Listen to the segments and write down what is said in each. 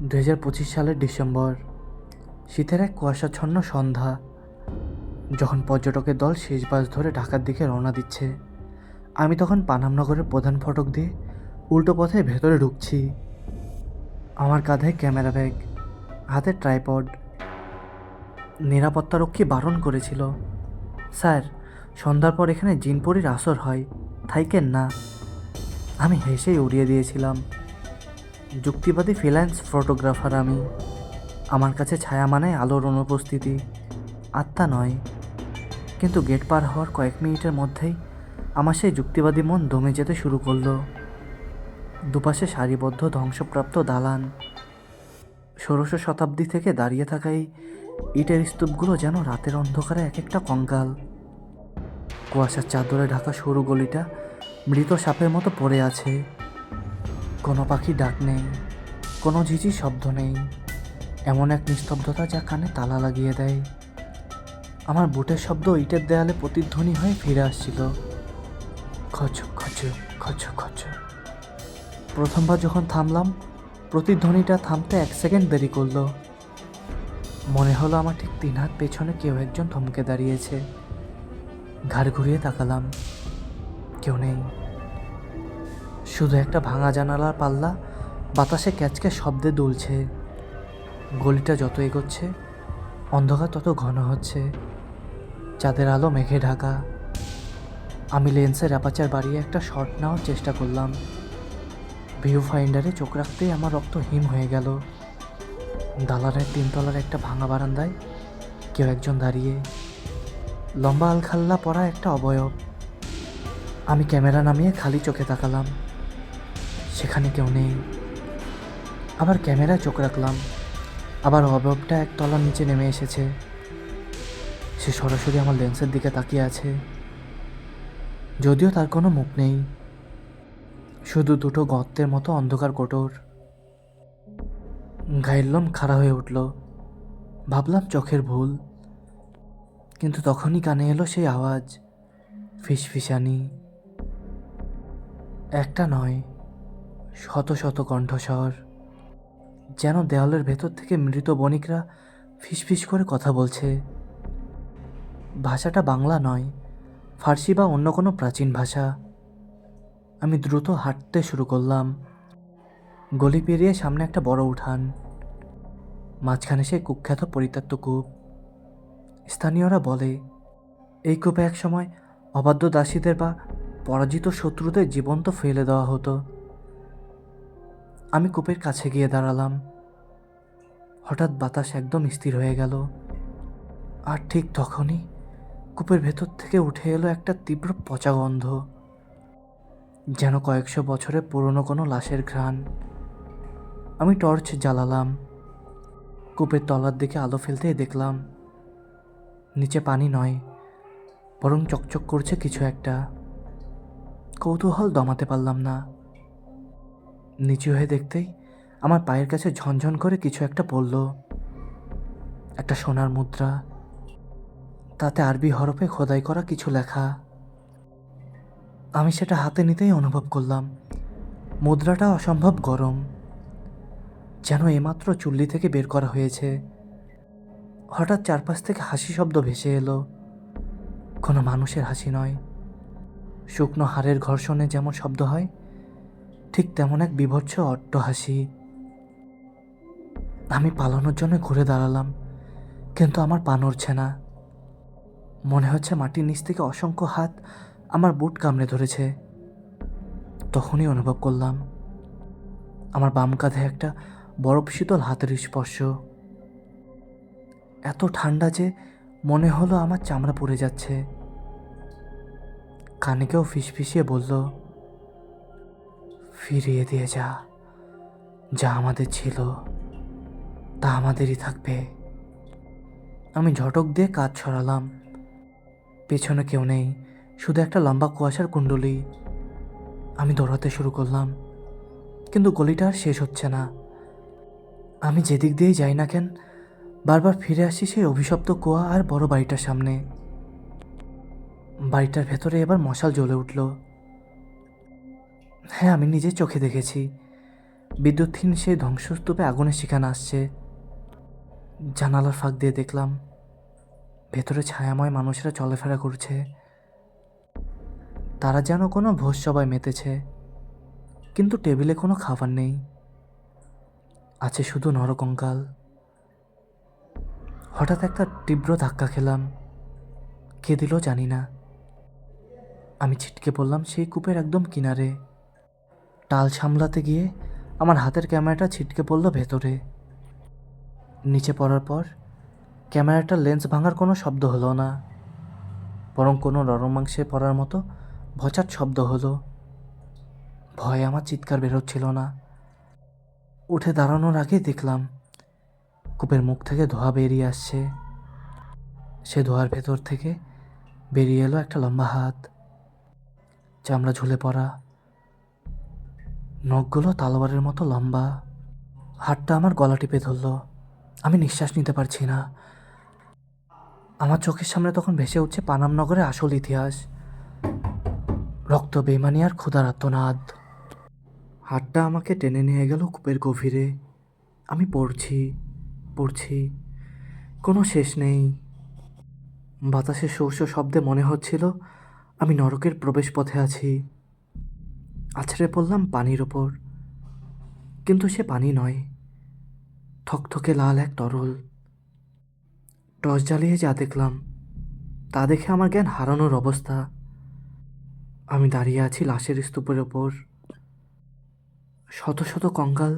দু হাজার পঁচিশ সালের ডিসেম্বর। শীতের এক কুয়াশাচ্ছন্ন সন্ধ্যা, যখন পর্যটকের দল শেষ বাস ধরে ঢাকার দিকে রওনা দিচ্ছে। আমি তখন পানামনগরের প্রধান ফটক দিয়ে উল্টো পথে ভেতরে ঢুকছি। আমার কাঁধে ক্যামেরা ব্যাগ, হাতে ট্রাইপড নিরাপত্তারক্ষী বারণ করেছিল। স্যার, সন্ধ্যার পর এখানে জিনপরির আসর হয়, থাইকেন না। আমি হেসেই উড়িয়ে দিয়েছিলাম। যুক্তিবাদী ফ্রিল্যান্স ফটোগ্রাফার আমি। আমার কাছে ছায়া মানে আলোর অনুপস্থিতি, আত্মা নয়। কিন্তু গেট পার হওয়ার কয়েক মিনিটের মধ্যেই আমার সেই যুক্তিবাদী মন দমে যেতে শুরু করল। দুপাশে সারিবদ্ধ ধ্বংসপ্রাপ্ত দালান, ষোড়শ শতাব্দী থেকে দাঁড়িয়ে থাকা এই ইটের স্তূপগুলো যেন রাতের অন্ধকারে এক একটা কঙ্কাল। কুয়াশার চাদরে ঢাকা সরু গলিটা মৃত সাপের মতো পড়ে আছে। কোনো পাখি ডাক নেই, কোনো ঝিঝি শব্দ নেই, এমন এক নিস্তব্ধতা যা কানে তালা লাগিয়ে দেয়। আমার বুটের শব্দ ইটের দেয়ালে প্রতিধ্বনি হয়ে ফিরে আসছিল। খচ খচ খচ খচ। প্রথমবার যখন থামলাম, প্রতিধ্বনিটা থামতে এক সেকেন্ড দেরি করল। মনে হলো আমার ঠিক তিন হাত পেছনে কেউ একজন থমকে দাঁড়িয়েছে। ঘাড় ঘুরিয়ে তাকালাম। কেউ নেই। শুধু একটা ভাঙা জানালার পাল্লা, বাতাসে ক্যাচকে শব্দে দুলছে। গলিটা যত এগোচ্ছে, অন্ধকার তত ঘন হচ্ছে। চাঁদের আলো মেঘে ঢাকা। আমি লেন্সের অ্যাপাচার বাড়িয়ে একটা শট নেওয়ার চেষ্টা করলাম। ভিউ ফাইন্ডারে চোখ রাখতেই আমার রক্ত হিম হয়ে গেল। দালানের তিনতলার একটা ভাঙা বারান্দায় কেউ একজন দাঁড়িয়ে। লম্বা আলখাল্লা পরা একটা অবয়ব। আমি ক্যামেরা নামিয়ে খালি চোখে তাকালাম। সেখানে কেউ নেই। আবার ক্যামেরায় চোখ রাখলাম। আবার অবয়বটা এক তলার নিচে নেমে এসেছে। সে সরাসরি আমার লেন্সের দিকে তাকিয়ে আছে। যদিও তার কোনো মুখ নেই। শুধু দুটো গর্তের মতো অন্ধকার কোটর গায়ের লোম খাড়া হয়ে উঠল। ভাবলাম চোখের ভুল। কিন্তু তখনই কানে এলো সেই আওয়াজ। ফিসফিসানি। একটা নয়। শত শত কণ্ঠস্বর। যেন দেওয়ালের ভেতর থেকে মৃত বণিকরা ফিসফিস করে কথা বলছে। ভাষাটা বাংলা নয়, ফার্সি বা অন্য কোনো প্রাচীন ভাষা। আমি দ্রুত হাঁটতে শুরু করলাম। গলি পেরিয়ে সামনে একটা বড় উঠান। মাঝখানে সেই কুখ্যাত পরিত্যক্ত কূপ। স্থানীয়রা বলে, এই কূপে এক সময় অবাধ্য দাসীদের বা পরাজিত শত্রুদের জীবন্ত ফেলে দেওয়া হতো। আমি কূপের কাছে গিয়ে দাঁড়ালাম। হঠাৎ বাতাস একদম স্থির হয়ে গেল। আর ঠিক তখনই কূপের ভেতর থেকে উঠে এলো একটা তীব্র পচা গন্ধ, যেন কয়েকশো বছরের পুরনো কোনো লাশের ঘ্রাণ। আমি টর্চ জ্বালালাম। কূপের তলার দিকে আলো ফেলতেই দেখলাম, নিচে পানি নয়, বরং চকচক করছে কিছু একটা। কৌতূহল দমাতে পারলাম না। নিচু হয়ে দেখতেই আমার পায়ের কাছে ঝনঝন করে কিছু একটা পড়ল। একটা সোনার মুদ্রা, তাতে আরবি হরফে খোদাই করা কিছু লেখা। আমি সেটা হাতে নিতেই অনুভব করলাম, মুদ্রাটা অসম্ভব গরম, যেন এমাত্র চুল্লি থেকে বের করা হয়েছে। হঠাৎ চারপাশ থেকে হাসি শব্দ ভেসে এলো। কোনো মানুষের হাসি নয়। শুকনো হাড়ের ঘর্ষণে যেমন শব্দ হয় ঠিক তেমন এক বিভৎস অট্ট হাসি আমি পালানোর জন্য ঘুরে দাঁড়ালাম, কিন্তু আমার পা নড়ছে না। মনে হচ্ছে মাটির নিচ থেকে অসংখ্য হাত আমার বুট কামড়ে ধরেছে। তখনই অনুভব করলাম, আমার বাম কাঁধে একটা বরফ শীতল হাতের স্পর্শ। এত ঠান্ডা যে মনে হলো আমার চামড়া পড়ে যাচ্ছে। কানে কেউ ফিসফিসিয়ে বলল ফিরিয়ে দিয়ে যা। যা আমাদের ছিল, তা আমাদেরই থাকবে। আমি ঝটক দিয়ে কাজ ছড়ালাম পেছনে কেউ নেই, শুধু একটা লম্বা কুয়াশার কুণ্ডলি। আমি দৌড়াতে শুরু করলাম, কিন্তু গলিটা আর শেষ হচ্ছে না। আমি যেদিক দিয়েই যাই না কেন, বারবার ফিরে আসি সেই অভিশপ্ত কুয়া আর বড় বাড়িটার সামনে। বাড়িটার ভেতরে এবার মশাল জ্বলে উঠল। হ্যাঁ আমি নিজে চোখে দেখেছি। বিদ্যুৎহীন সেই ধ্বংসস্তূপে আগুনের শিখান আসছে। জানালার ফাঁক দিয়ে দেখলাম, ভেতরে ছায়াময় মানুষেরা চলাফেরা করছে। তারা যেন কোনো ভোজ সবাই মেতেছে, কিন্তু টেবিলে কোনো খাবার নেই। আছে শুধু নরকঙ্কাল। হঠাৎ একটা তীব্র ধাক্কা খেলাম। কে দিল জানি না। আমি ছিটকে পড়লাম সেই কূপের একদম কিনারে। টাল সামলাতে গিয়ে আমার হাতের ক্যামেরাটা ছিটকে পড়ল ভেতরে। নিচে পড়ার পর ক্যামেরাটার লেন্স ভাঙার কোনো শব্দ হলো না, বরং কোনো নরমাংসে পড়ার মতো ভচাট শব্দ হলো। ভয়ে আমার চিৎকার বেরোচ্ছিল না। উঠে দাঁড়ানোর আগে দেখলাম কূপের মুখ থেকে ধোঁয়া বেরিয়ে আসছে। সে ধোঁয়ার ভেতর থেকে বেরিয়ে এলো একটা লম্বা হাত। চামড়া ঝুলে পড়া নখগুলো তালোয়ারের মতো লম্বা। হাতটা আমার গলা টিপে ধরলো। আমি নিঃশ্বাস নিতে পারছি না। আমার চোখের সামনে তখন ভেসে উঠছে পানাম নগরের আসল ইতিহাস। রক্ত বেমানি আর ক্ষুধার আত্মনাদ হাতটা আমাকে টেনে নিয়ে গেল কূপের গভীরে। আমি পড়ছি পড়ছি, কোনো শেষ নেই। বাতাসে শো শো শব্দে মনে হচ্ছিল আমি নরকের প্রবেশপথে আছি। আছড়ে পড়লাম পানির ওপর। কিন্তু সে পানি নয়। থকথকে লাল এক তরল। টর্চ জ্বালিয়ে যা দেখলাম, তা দেখে আমার জ্ঞান হারানোর অবস্থা। আমি দাঁড়িয়ে আছি লাশের স্তূপের ওপর। শত শত কঙ্কাল,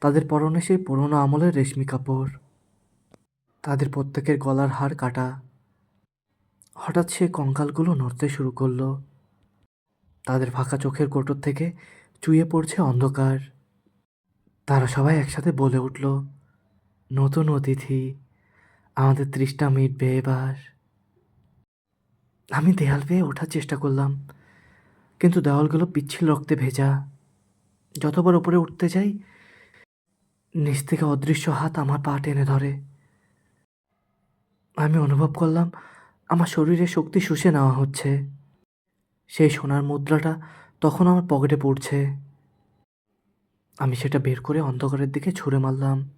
তাদের পরনে সেই পুরনো আমলের রেশমি কাপড়, তাদের প্রত্যেকের গলার হাড় কাটা। হঠাৎ সেই কঙ্কালগুলো নড়তে শুরু করল। তাদের ফাঁকা চোখের কোটর থেকে চুইয়ে পড়ছে অন্ধকার। তারা সবাই একসাথে বলে উঠল, নতুন অতিথি, আমাদের ত্রিশটা মিটবে এবার। আমি দেয়াল পেয়ে ওঠার চেষ্টা করলাম, কিন্তু দেওয়ালগুলো পিচ্ছিল রক্তে ভেজা। যতবার ওপরে উঠতে যাই, নিচ থেকে অদৃশ্য হাত আমার পা টেনে ধরে। আমি অনুভব করলাম, আমার শরীরে শক্তি শুষে নেওয়া হচ্ছে। সেই সোনার মুদ্রাটা তখন আমার পকেটে পড়ছে। আমি সেটা বের করে অন্ধকারের দিকে ছুঁড়ে মারলাম।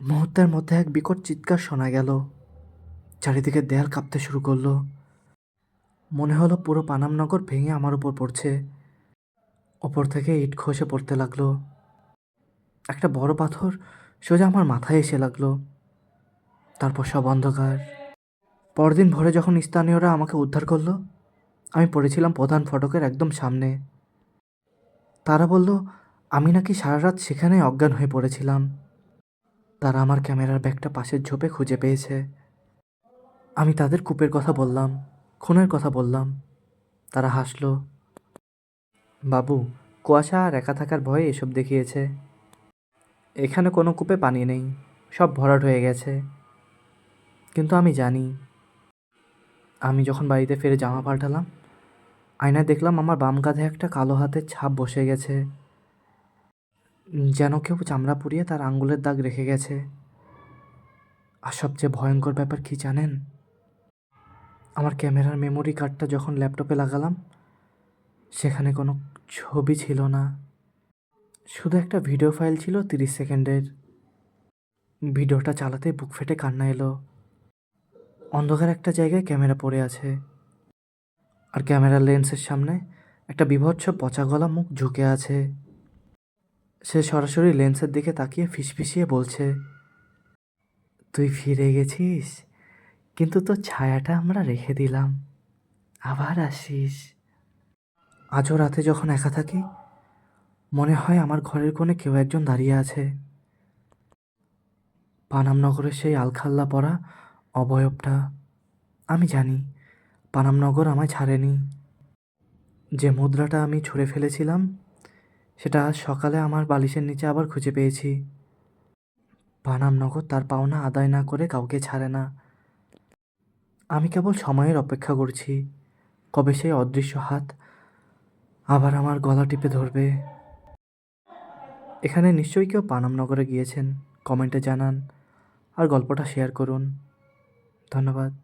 মুহূর্তের মধ্যে এক বিকট চিৎকার শোনা গেল। চারিদিকে দেয়াল কাঁপতে শুরু করল। মনে হলো পুরো পানামনগর ভেঙে আমার উপর পড়ছে। ওপর থেকে ইট খসে পড়তে লাগল। একটা বড় পাথর সোজা আমার মাথায় এসে লাগল। তারপর সব অন্ধকার। পরদিন ভোরে যখন স্থানীয়রা আমাকে উদ্ধার করল আমি পড়েছিলাম প্রধান ফটকের একদম সামনে। তারা বলল, আমি নাকি সারা রাত সেখানে অজ্ঞান হয়ে পড়েছিলাম। তারা আমার ক্যামেরার ব্যাগটা পাশের ঝোপে খুঁজে পেয়েছে। আমি তাদের কূপের কথা বললাম, খুনের কথা বললাম। তারা হাসলো। বাবু, কুয়াশা আর একা থাকার ভয়ে এসব দেখিয়েছে। এখানে কোনো কূপে পানি নেই, সব ভরাট হয়ে গেছে। কিন্তু আমি জানি, আমি যখন বাড়িতে ফিরে জামা পাল্টালাম আয়নায় দেখলাম আমার বাম কাঁধে একটা কালো হাতের ছাপ বসে গেছে। যেন কেউ চামড়া পুড়িয়ে তার আঙ্গুলের দাগ রেখে গেছে। আর সবচেয়ে ভয়ঙ্কর ব্যাপার কি জানেন? আমার ক্যামেরার মেমোরি কার্ডটা যখন ল্যাপটপে লাগালাম, সেখানে কোনো ছবি ছিল না। শুধু একটা ভিডিও ফাইল ছিল তিরিশ সেকেন্ডের। ভিডিওটা চালাতে বুক ফেটে কান্না এলো। অন্ধকার একটা জায়গায় ক্যামেরা পড়ে আছে। আর ক্যামেরার লেন্সের সামনে একটা বিভৎস পচা গলা মুখ ঝুঁকে আছে। সে সরাসরি লেন্সের দিকে তাকিয়ে ফিসফিসিয়ে বলছে, তুই ফিরে গেছিস, কিন্তু তোর ছায়াটা আমরা রেখে দিলাম। আবার আসিস। আজও রাতে যখন একা থাকি, মনে হয় আমার ঘরের কোণে কেউ একজন দাঁড়িয়ে আছে। পানামনগরের সেই আলখাল্লা পরা অবয়বটা, আমি জানি পানামনগর আমায় ছাড়েনি। যে মুদ্রাটা আমি ছুঁড়ে ফেলেছিলাম, সেটা আজ সকালে আমার বালিশের নিচে আবার খুঁজে পেয়েছি। পানামনগর তার পাওনা আদায় না করে কাউকে ছাড়ে না। আমি কেবল সময়ের অপেক্ষা করছি, কবে সেই অদৃশ্য হাত আবার আমার গলা টিপে ধরবে। এখানে নিশ্চয়ই কেউ পানামনগরে গিয়েছেন, কমেন্টে জানান আর গল্পটা শেয়ার করুন। ধন্যবাদ।